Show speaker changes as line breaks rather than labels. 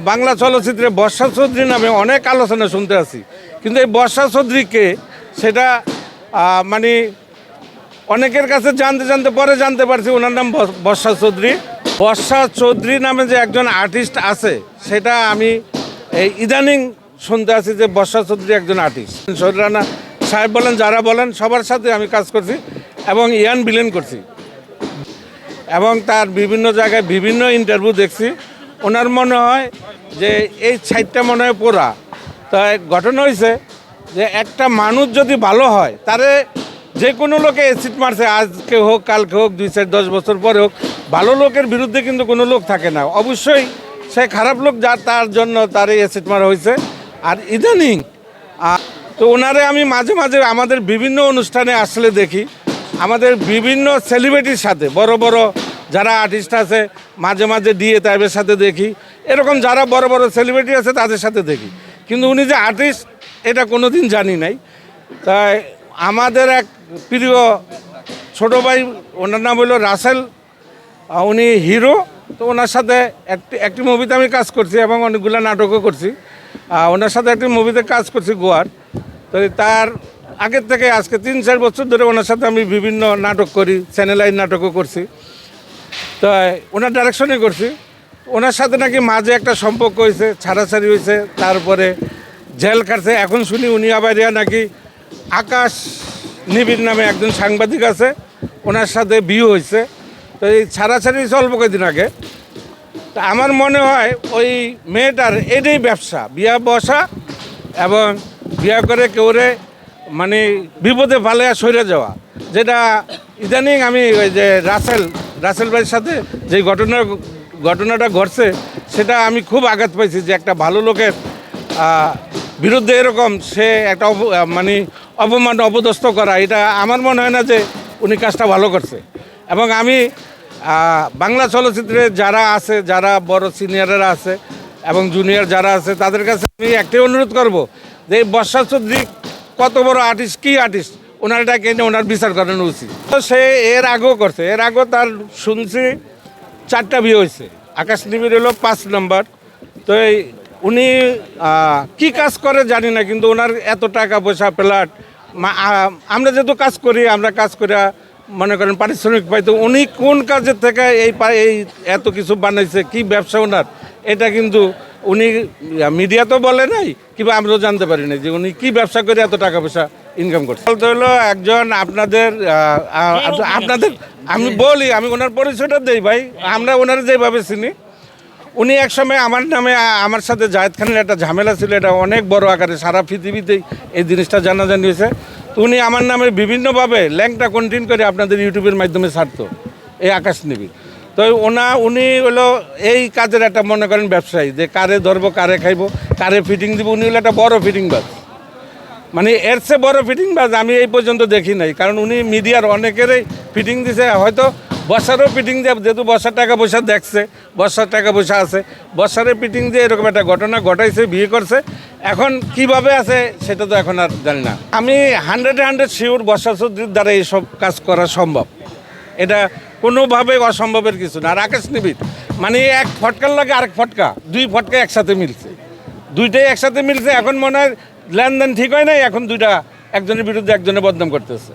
বাংলা চলচ্চিত্রে বর্ষা চৌধুরী নামে অনেক আলোচনা শুনতে আছি। কিন্তু এই বর্ষা চৌধুরীকে সেটা মানে অনেকের কাছে জানতে জানতে, পরে জানতে পারছি ওনার নাম বর্ষা চৌধুরী। বর্ষা চৌধুরী নামে যে একজন আর্টিস্ট আছে, সেটা আমি এই ইদানিং শুনতে আছি যে বর্ষা চৌধুরী একজন আর্টিস্ট। শহীদ রানা সাহেব বলেন, যারা বলেন, সবার সাথে আমি কাজ করছি এবং ইয়ান বিলেন করছি। এবং তার বিভিন্ন জায়গায় বিভিন্ন ইন্টারভিউ দেখছি। ওনার মনে হয় যে এই সাইডটা মনে হয় পোড়া। তাই ঘটনা হয়েছে যে একটা মানুষ যদি ভালো হয়, তারে যে কোনো লোকে অ্যাসিড মারছে, আজকে হোক, কালকে হোক, দুই চার দশ বছর পরে হোক, ভালো লোকের বিরুদ্ধে কিন্তু কোনো লোক থাকে না। অবশ্যই সে খারাপ লোক যার তার জন্য তার এই অ্যাসিড মারা হয়েছে আর ইদানিং তো ওনারে আমি মাঝে মাঝে আমাদের বিভিন্ন অনুষ্ঠানে আসলে দেখি। আমাদের বিভিন্ন সেলিব্রিটির সাথে, বড় বড় যারা আর্টিস্ট আছে, মাঝে মাঝে ডিএ টাইপের সাথে দেখি। এরকম যারা বড় বড় সেলিব্রিটি আছে, তাদের সাথে দেখি। কিন্তু উনি যে আর্টিস্ট এটা কোনো দিন জানি নাই। তাই আমাদের এক প্রিয় ছোট ভাই, ওনার নাম হলো রাসেল। উনি হিরো তো ওনার সাথে একটি একটি মুভিতে আমি কাজ করছি এবং অনেকগুলো নাটকও করছি। ওনার সাথে একটি মুভিতে কাজ করছি গোয়ার। তো তার আগের থেকে আজকে তিন, চার বছর ধরে ওনার সাথে আমি বিভিন্ন নাটক করি চ্যানেল আইন নাটকও করছি। তো ওনার ডাইরেকশনে করছি। ওনার সাথে নাকি মাঝে একটা সম্পর্ক হয়েছে, ছাড়াছাড়ি হয়েছে, তারপরে জেল কাটছে এখন শুনি উনি আবার নাকি আকাশ নিবিড় নামে একজন সাংবাদিক আছে, ওনার সাথে বিয়ে হয়েছে। তো এই ছাড়াছাড়ি হয়েছে অল্প কয়েকদিন আগে? তা আমার মনে হয় ওই মেয়েটার এটাই ব্যবসা, বিয়া বসা এবং বিয়া করে কেউরে মানে বিপদে ফালে সরে যাওয়া। যেটা ইদানিং আমি ওই যে রাসেল রাসেল ভাইয়ের সাথে যে ঘটনা, ঘটনাটা ঘটছে, সেটা আমি খুব আঘাত পাইছি যে একটা ভালো লোকের বিরুদ্ধে এরকম সে একটা মানে অপমান অপদস্থ করা, এটা আমার মনে হয় না যে উনি কাজটা ভালো করছে। এবং আমি বাংলা চলচ্চিত্রে যারা আছে, যারা বড় সিনিয়ররা আছে এবং জুনিয়র যারা আছে, তাদের কাছে আমি একটাই অনুরোধ করব যে বর্ষা চৌধুরী কত বড় আর্টিস্ট কী আর্টিস্ট ওনার কেন ওনার বিচার করানো উচিত। তো সে এর আগেও করছে। এর আগেও তার শুনছি, চারটা বিয়ে হয়েছে। আকাশ নিবিড় হলো পাঁচ নম্বর। তো এই উনি কি কাজ করে জানি না, কিন্তু ওনার এত টাকা পয়সা, প্লাট আমরা যেহেতু কাজ করি, আমরা কাজ করে, মনে করেন পারিশ্রমিক পাই, তো উনি কোন কাজের থেকে এই এই এত কিছু বানাইছে, কি ব্যবসা ওনার, এটা কিন্তু উনি মিডিয়া তো বলে নাই কিংবা আমরাও জানতে পারি না যে উনি কি ব্যবসা করে এত টাকা পয়সা ইনকাম করছে। বলতে হলো একজন আপনাদের আপনাদের আমি বলি আমি ওনার পরিচয়টা দেই ভাই আমরা ওনার যেভাবে চিনি। উনি এক সময় আমার নামে আমার সাথে জাহেদ খানের একটা ঝামেলা ছিল এটা অনেক বড় আকারে সারা পৃথিবীতেই এই জিনিসটা জানাজানি হয়েছে। তো উনি আমার নামে বিভিন্নভাবে ল্যাংটা কন্টিনিউ করে আপনাদের ইউটিউবের মাধ্যমে ছাড়তো এই আকাশ নিবি। তো ওনা, উনি হলো এই কাজের একটা, মনে করেন, ব্যবসায়ী। যে কারে ধরবো, কারে খাইবো, কারে ফিটিং দিব, উনি হলো একটা বড় ফিটিং বাজ। মানে এর চেয়ে বড় ফিটিং বাজ আমি এই পর্যন্ত দেখি নাই। কারণ উনি মিডিয়ার অনেকেরই ফিটিং দিছে। হয়তো বর্ষারও ফিটিং দিয়ে, যেহেতু বর্ষার টাকা পয়সা দেখছে বর্ষার টাকা পয়সা আছে। বর্ষারে ফিটিং দিয়ে এরকম একটা ঘটনা ঘটাইছে, বিয়ে করছে। এখন কীভাবে আছে সেটা তো এখন আর জানি না। আমি হান্ড্রেড হান্ড্রেড শিওর বর্ষা চৌধুরীর দ্বারা এইসব কাজ করা সম্ভব। এটা কোনোভাবে অসম্ভবের কিছু না। আর আকাশ নিবিড়। মানে এক ফটকার লাগে আরেক ফটকা, দুই ফটকা একসাথে মিলছে। দুইটাই একসাথে মিলছে, এখন মনে হয় লেনদেন ঠিক হয় নাই, এখন দুইটা একজনের বিরুদ্ধে একজনে বদনাম করতেছে।